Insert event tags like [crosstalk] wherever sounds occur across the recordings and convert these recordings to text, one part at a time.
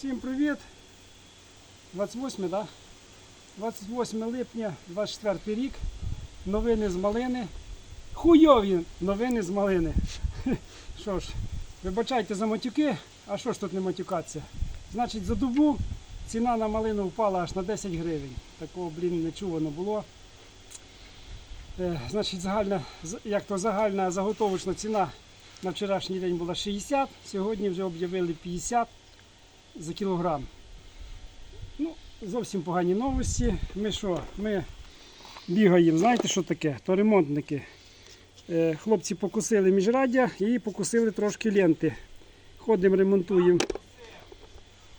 Всім привіт! 28, да? 28 липня, 24 рік. Новини з малини. Хуйові новини з малини. [laughs] Що ж, вибачайте за матюки, а що ж тут не матюкатися? Значить, за добу ціна на малину впала аж на 10 гривень. Такого, блін, не чувано було. Е, Значить, загальна, як то загальна заготовочна ціна на вчорашній день була 60, сьогодні вже об'явили 50 за кілограм. Ну, зовсім погані новості. Ми що? Ми бігаємо. Знаєте, що таке? То ремонтники. Е, Хлопці покусили міжраддя і покусили трошки ленти. Ходимо, ремонтуємо.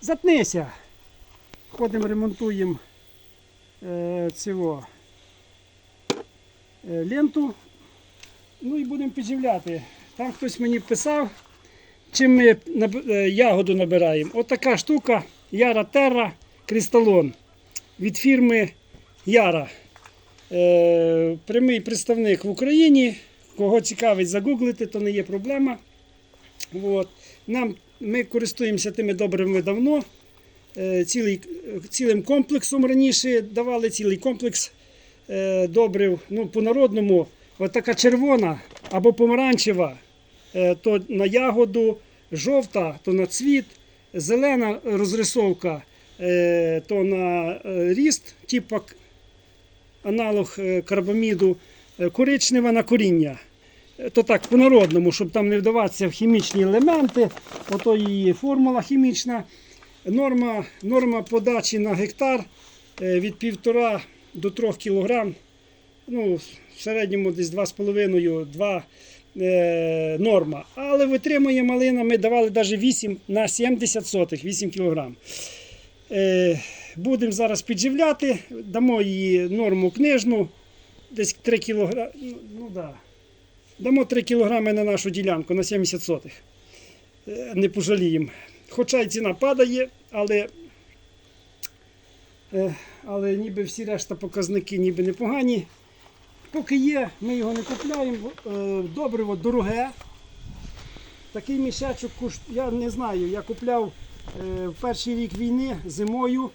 Затнися! Ходимо, ремонтуємо е, цього е, ленту. Ну і будемо підживляти. Там хтось мені писав, чим ми е, ягоду набираємо. От штука Яра Терра Кристалон від фірми Яра. Е, прямий представник в Україні. Кого цікавить загуглити, то не є проблема. От. Нам, ми користуємося тими добрими давно. Е, цілий, цілим комплексом раніше давали цілий комплекс добрив. Ну, по-народному, от така червона або помаранчева, то на ягоду, жовта, то на цвіт, зелена розрисовка, е, то на е, ріст, типу аналог е, карбаміду, е, коричнева на коріння. Е, То так, по-народному, щоб там не вдаватися в хімічні елементи, ото її формула хімічна. Норма, норма подачі на гектар е, від 1,5 до 3 кг. Ну, в середньому десь 2,5-2 е, норма. Але витримує малина, ми давали навіть 8 на 70 сотих, 8 кг. Е, будемо зараз підживляти, дамо її норму книжну, десь 3 кг. Ну, ну, да. Дамо 3 кг на нашу ділянку на 70 сотих. Е, не пожаліємо. Хоча й ціна падає, але, але ніби всі решта показники ніби непогані. Поки є, ми його не купляємо. Е, Добриво дороге. Такий мішечок я не знаю. Я купляв е, в перший рік війни зимою.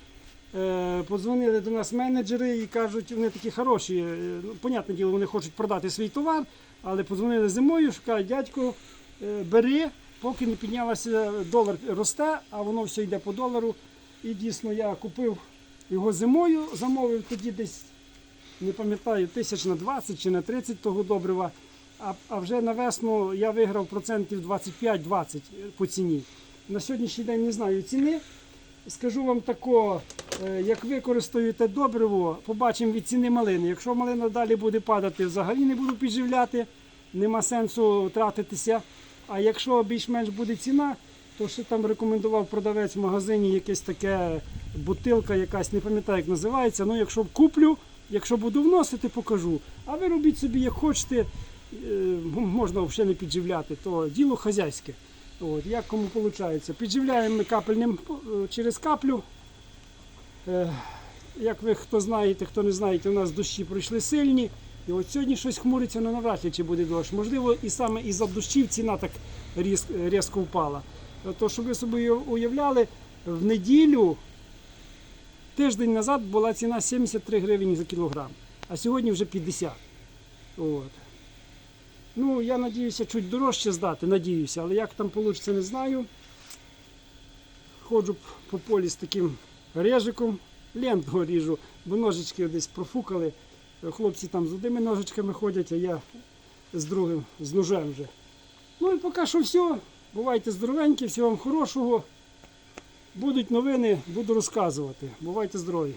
Е, Подзвонили до нас менеджери і кажуть, вони такі хороші. Ну, понятне діло, вони хочуть продати свій товар, але подзвонили зимою, кажуть, дядько, бери, поки не піднялося, долар росте, а воно все йде по долару. І дійсно я купив його зимою, замовив тоді десь, не пам'ятаю, тисяч на 20 чи на 30 того добрива. А, а вже на весну я виграв процентів 25-20 по ціні. На сьогоднішній день не знаю ціни. Скажу вам тако, е, як використаєте добриво, побачимо від ціни малини. Якщо малина далі буде падати, взагалі не буду підживляти, нема сенсу тратитися. А якщо більш-менш буде ціна, то ще там рекомендував продавець в магазині якесь таке бутилка, якась, не пам'ятаю, як називається. Ну, якщо куплю, якщо буду вносити, покажу. А ви робіть собі як хочете, е, можна взагалі не підживляти, то діло хазяйське. От, як кому виходить. Підживляємо ми капельним е, через каплю. Е, Як ви хто знаєте, хто не знаєте, у нас дощі пройшли сильні. І от сьогодні щось хмуриться, але навряд ли чи буде дощ. Можливо, і саме із-за дощів ціна так різ, різко впала. То, щоб ви собі уявляли, в неділю, тиждень назад була ціна 73 гривні за кілограм, а сьогодні вже 50. От. Ну, я надіюся, чуть дорожче здати, надіюся, але як там вийде, не знаю. Ходжу по полі з таким режиком, ленту ріжу, бо ножички десь профукали. Хлопці там з одними ножичками ходять, а я з другим, з ножем вже. Ну і поки що все. Бувайте здоровенькі, всього вам хорошого. Будуть новини, буду розказувати. Бувайте здорові.